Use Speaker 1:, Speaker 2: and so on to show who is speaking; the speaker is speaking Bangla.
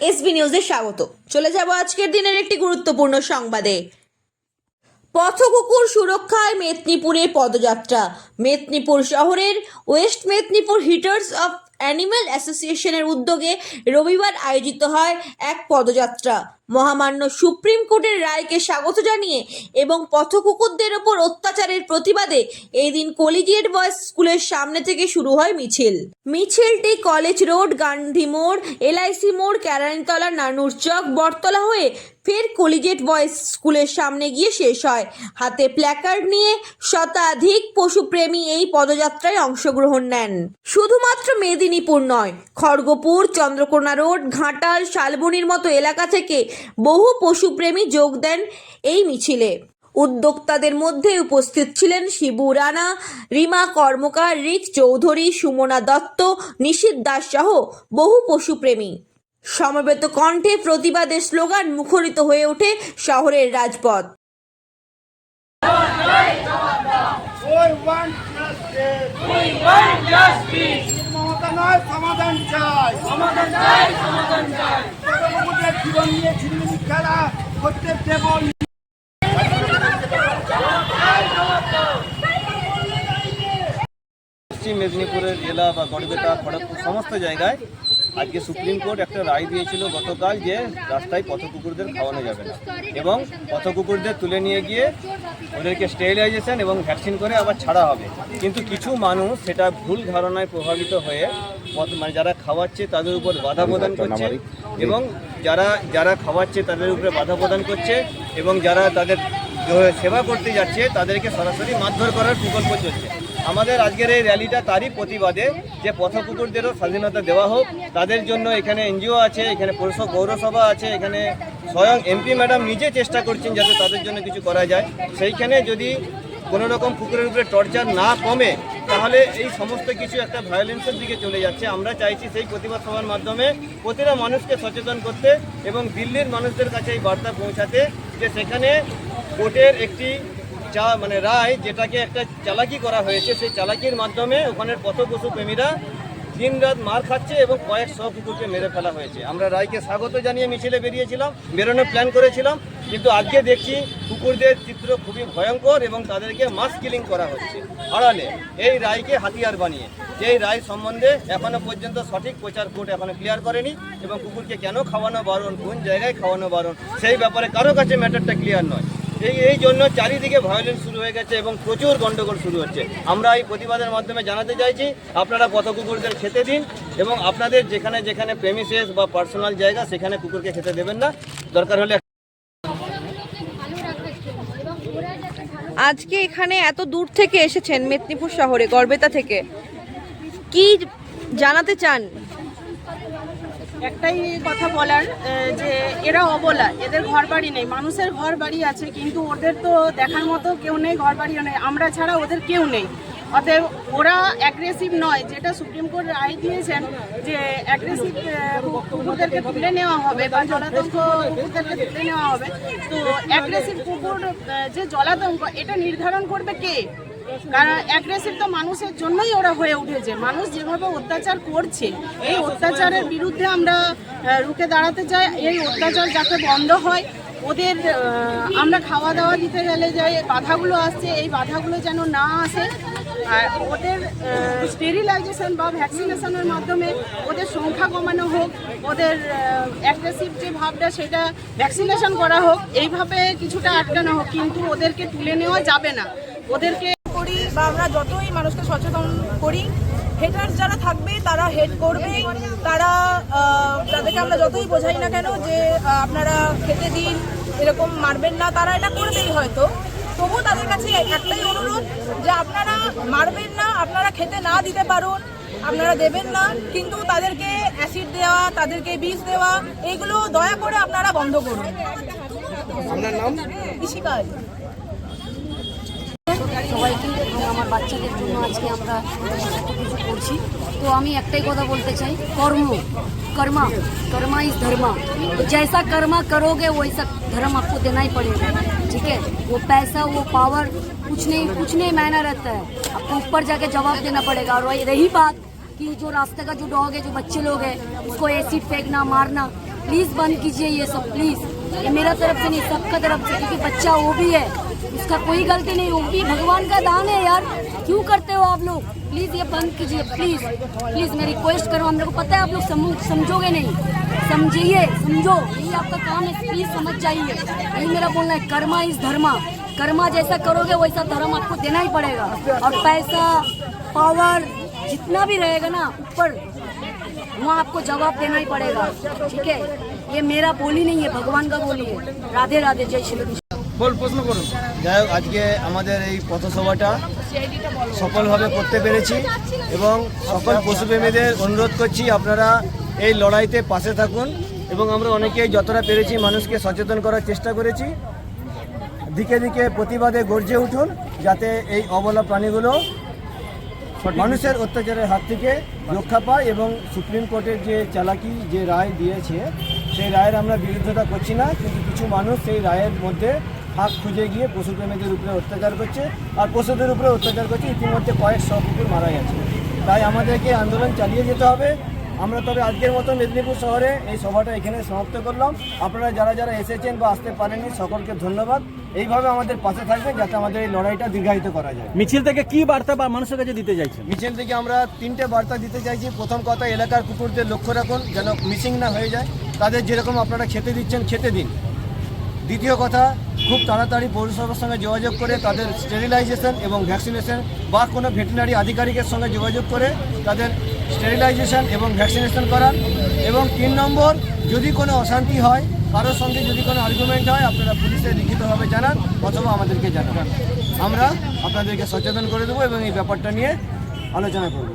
Speaker 1: এসবি নিউজে স্বাগত। চলে যাব আজকের দিনের একটি গুরুত্বপূর্ণ সংবাদে। পথকুকুর সুরক্ষায় মেদিনীপুরে পদযাত্রা। মেদিনীপুর শহরের West Medinipur hitters of animal অ্যাসোসিয়েশনের উদ্যোগে রবিবার আয়োজিত হয় এক পদযাত্রা। মহামান্য সুপ্রিম কোর্টের রায়কে স্বাগত জানিয়ে এবং পথকুকুরদের ওপর অত্যাচারের প্রতিবাদে এই দিন কলিজিয়েট বয়েজ স্কুলের সামনে থেকে শুরু হয় মিছিল। মিছিলটি কলেজ রোড, গান্ধী মোড়, এলআইসি মোড় কেরানীতলা নানুর চক, বটতলা হয়ে ফের কলিজেট বয়েজ স্কুলের সামনে গিয়ে শেষ হয়। হাতে প্ল্যাকার্ড নিয়ে শতাধিক পশুপ্রেমী এই পদযাত্রায় অংশগ্রহণ নেন। শুধুমাত্র মেদিনীপুর নয়, খড়গপুর, চন্দ্রকোনা রোড, ঘাটাল, শালবনির মতো এলাকা থেকে বহু পশুপ্রেমী যোগ দেন এই মিছিলে উদ্যোক্তাদের মধ্যে উপস্থিত ছিলেন শিবু রানা রিমা কর্মকার রিক চৌধুরী সুমনা দত্ত নিশীত দাস সহ বহু পশুপ্রেমী সমবেত কণ্ঠে প্রতিবাদের স্লোগান মুখরিত হয়ে ওঠে শহরের রাজপথ
Speaker 2: সমাধান চাই
Speaker 3: সমাধান চাই সমাধান চাই
Speaker 2: জীবন নিয়ে ছিনিমিনি খেলা করতে দেব।
Speaker 4: পশ্চিম মেদিনীপুরের জেলা বা গড়বেতা, খড়গপুর সমস্ত জায়গায় আজকে সুপ্রিম কোর্ট একটা রায় দিয়েছিল গতকাল যে রাস্তায় পথকুকুরদের খাওয়ানো যাবে না। এবং পথকুকুরদের তুলে নিয়ে গিয়ে ওদেরকে স্টেরিলাইজেশন এবং ভ্যাকসিন করে আবার ছাড়া হবে। কিন্তু কিছু মানুষ সেটা ভুল ধারণায় প্রভাবিত হয়ে পথ- মানে যারা খাওয়াচ্ছে তাদের উপর বাধা প্রদান করছে এবং যারা যারা খাওয়াচ্ছে তাদের উপরে বাধা প্রদান করছে এবং যারা তাদের সেবা করতে যাচ্ছে তাদেরকে সরাসরি মারধর করার প্রকল্প চলছে। আমাদের আজকের এই র্যালিটা তারই প্রতিবাদে যে পথকুকুরদেরও স্বাধীনতা দেওয়া হোক তাদের জন্য এখানে এনজিও আছে এখানে পৌরসভা পৌরসভা আছে এখানে স্বয়ং এমপি ম্যাডাম নিজে চেষ্টা করছেন যাতে তাদের জন্য কিছু করা যায়। সেইখানে যদি কোনো রকম কুকুরের উপরে টর্চার না কমে তাহলে এই সমস্ত কিছু একটা ভায়োলেন্সের দিকে চলে যাচ্ছে। আমরা চাইছি সেই প্রতিবাদ সভার মাধ্যমে প্রতিটা মানুষকে সচেতন করতে এবং দিল্লির মানুষদের কাছে এই বার্তা পৌঁছাতে যে সেখানে কোর্টের একটি চা মানে রায় যেটাকে একটা চালাকি করা হয়েছে, সেই চালাকির মাধ্যমে ওখানের পথ পশু প্রেমীরা দিন রাত মার খাচ্ছে এবং কয়েক কয়েকশো কুকুরকে মেরে ফেলা হয়েছে। আমরা রায়কে স্বাগত জানিয়ে মিছিলে বেরিয়েছিলাম, বেরোনোর প্ল্যান করেছিলাম, কিন্তু আজকে দেখছি কুকুরদের চিত্র খুবই ভয়ঙ্কর এবং তাদেরকে মাস কিলিং করা হচ্ছে। আড়ালে এই রায়কে হাতিয়ার বানিয়ে। যেই রায় সম্বন্ধে এখনও পর্যন্ত সঠিক প্রচার কোর্ট এখনও ক্লিয়ার করেনি এবং কুকুরকে কেন খাওয়ানো বারণ, কোন জায়গায় খাওয়ানো বারণ, সেই ব্যাপারে কারও কাছে ম্যাটারটা ক্লিয়ার নয়। এই এই জন্য চারিদিকে ভায়োলেন্স শুরু হয়ে গেছে এবং প্রচুর গন্ডগোল শুরু হচ্ছে। আমরা এই প্রতিবাদের মাধ্যমে জানাতে চাইছি, আপনারা পথ কুকুরদের খেতে দিন এবং আপনাদের যেখানে যেখানে প্রেমিসেস বা পার্সোনাল জায়গা, সেখানে কুকুরকে খেতে দেবেন না। দরকার হলে
Speaker 1: আজকে এখানে এত দূর থেকে এসেছেন মেদিনীপুর শহরে, গড়বেতা থেকে। কি জানাতে চান?
Speaker 5: একটাই কথা বলার যে এরা অবলা, এদের ঘর বাড়ি নেই। মানুষের ঘর বাড়ি আছে, কিন্তু ওদের তো দেখার মতো কেউ নেই ঘর বাড়িও নেই। আমরা ছাড়া ওদের কেউ নেই। অতএব ওরা অ্যাগ্রেসিভ নয়, যেটা সুপ্রিম কোর্ট রায় দিয়েছেন যে অ্যাগ্রেসিভ কুকুরদেরকে তুলে নেওয়া হবে বা জলাতঙ্ক কুকুরদেরকে তুলে নেওয়া হবে। তো অ্যাগ্রেসিভ কুকুর যে জলাতঙ্ক, এটা নির্ধারণ করবে কে? কারণ অ্যাগ্রেসিভ তো মানুষের জন্যই ওরা হয়ে উঠেছে। মানুষ যেভাবে অত্যাচার করছে, এই অত্যাচারের বিরুদ্ধে আমরা রুখে দাঁড়াতে চাই, এই অত্যাচার যাতে বন্ধ হয়। ওদের আমরা খাওয়া দাওয়া দিতে গেলে যে বাধাগুলো আসছে, এই বাধাগুলো যেন না আসে। আর ওদের স্টেরিলাইজেশন বা ভ্যাকসিনেশনের মাধ্যমে ওদের সংখ্যা কমানো হোক, ওদের অ্যাগ্রেসিভ যে ভাবটা সেটা ভ্যাকসিনেশন করা হোক, এইভাবে কিছুটা আটকানো হোক, কিন্তু ওদেরকে তুলে নেওয়া যাবে না। ওদেরকে
Speaker 6: করি বা আমরা যতই মানুষকে সচেতন করি হেটার্স যারা থাকবে তারা হেড করবেই তারা তাদেরকে আমরা যতই বোঝাই না কেন যে আপনারা খেতে দিন এরকম মারবেন না তারা এটা করবেই হয়তো। তবুও তাদের কাছে একটাই অনুরোধ যে আপনারা মারবেন না আপনারা খেতে না দিতে পারুন আপনারা দেবেন না কিন্তু তাদেরকে অ্যাসিড দেওয়া তাদেরকে বিষ দেওয়া এইগুলো দয়া করে আপনারা বন্ধ করুন। আপনার নাম?
Speaker 7: সবাইকে এবং আমার বাচ্চাদের জন্য আজকে আমরা এত কিছু করছি তো আমি একটাই কথা বলতে চাই কর্ম कर्मा कर्मा इज धर्मा तो जैसा कर्मा करोगे वैसा धर्म आपको देना ही पड़ेगा ठीक है वो पैसा वो पावर कुछ नहीं कुछ नहीं मायना रहता है आपको ऊपर जाके जवाब देना पड़ेगा और वही रही बात कि जो रास्ते का जो डॉग है जो बच्चे लोग हैं उसको एसिड फेंकना मारना प्लीज बंद कीजिए ये सब प्लीज ये मेरा तरफ से नहीं सबका तरफ से क्योंकि बच्चा वो भी है उसका कोई गलती नहीं भी भगवान का दान है यार। क्यों करते हो आप लोग? प्लीज़ ये बंद कीजिए प्लीज़ प्लीज़ मैं रिक्वेस्ट करूँ हम लोग को पता है, आप लोग समझोगे नहीं। समझिए, समझो। यही आपका काम है प्लीज़ समझ जाइए। यही मेरा बोलना है, कर्मा इज़ धर्मा। कर्मा जैसा करोगे, वैसा धर्म आपको देना ही पड़ेगा। और पैसा पावर जितना भी रहेगा ना, ऊपर, वहाँ आपको जवाब देना ही पड़ेगा। ठीक है? ये मेरा बोली नहीं है, भगवान का बोली है। राधे राधे, जय श्री कृष्ण।
Speaker 2: বল, প্রশ্ন করুন।
Speaker 4: যাই হোক, আজকে আমাদের এই পথসভাটা সফলভাবে করতে পেরেছি এবং সকল পশুপ্রেমীদের অনুরোধ করছি আপনারা এই লড়াইতে পাশে থাকুন এবং আমরা অনেকেই যতটা পেরেছি মানুষকে সচেতন করার চেষ্টা করেছি। দিকে দিকে প্রতিবাদে গর্জে উঠুন যাতে এই অবলা প্রাণীগুলো মানুষের অত্যাচারের হাত থেকে রক্ষা পায় এবং সুপ্রিম কোর্টের যে চালাকি, যে রায় দিয়েছে, সেই রায়ের আমরা বিরোধিতা করছি না, কিন্তু কিছু মানুষ সেই রায়ের মধ্যে ফাঁক খুঁজে গিয়ে পশুপ্রেমীদের উপরে অত্যাচার করছে আর পশুদের উপরে অত্যাচার করছে ইতিমধ্যে কয়েক শ কুকুর মারা গেছে। তাই আমাদেরকে আন্দোলন চালিয়ে যেতে হবে। আমরা তবে আজকের মতো মেদিনীপুর শহরে এই সভাটা এখানে সমাপ্ত করলাম। আপনারা যারা যারা এসেছেন বা আসতে পারেননি সকলকে ধন্যবাদ। এইভাবে আমাদের পাশে থাকবেন যাতে আমাদের এই লড়াইটা দীর্ঘায়িত করা যায়।
Speaker 2: মিছিল থেকে কি বার্তা বা মানুষের কাছে দিতে চাইছেন?
Speaker 4: মিছিল থেকে আমরা তিনটে বার্তা দিতে চাইছি। প্রথম কথা এলাকার কুকুরদের লক্ষ্য রাখুন যেন মিসিং না হয়ে যায়। তাদের যেরকম আপনারা খেতে দিচ্ছেন খেতে দিন। দ্বিতীয় কথা খুব তাড়াতাড়ি পৌরসভার সঙ্গে যোগাযোগ করে তাদের স্টেরিলাইজেশন এবং ভ্যাকসিনেশন বা কোনো ভেটেরিনারি আধিকারিকের সঙ্গে যোগাযোগ করে তাদের স্টেরিলাইজেশন এবং ভ্যাকসিনেশন করান। এবং তিন নম্বর, যদি কোনো অশান্তি হয়, কারোর সঙ্গে যদি কোনো আর্গুমেন্ট হয়, আপনারা পুলিশে লিখিতভাবে জানান অথবা আমাদেরকে জানান। আমরা আপনাদেরকে সচেতন করে দেবো এবং এই ব্যাপারটা নিয়ে আলোচনা করব।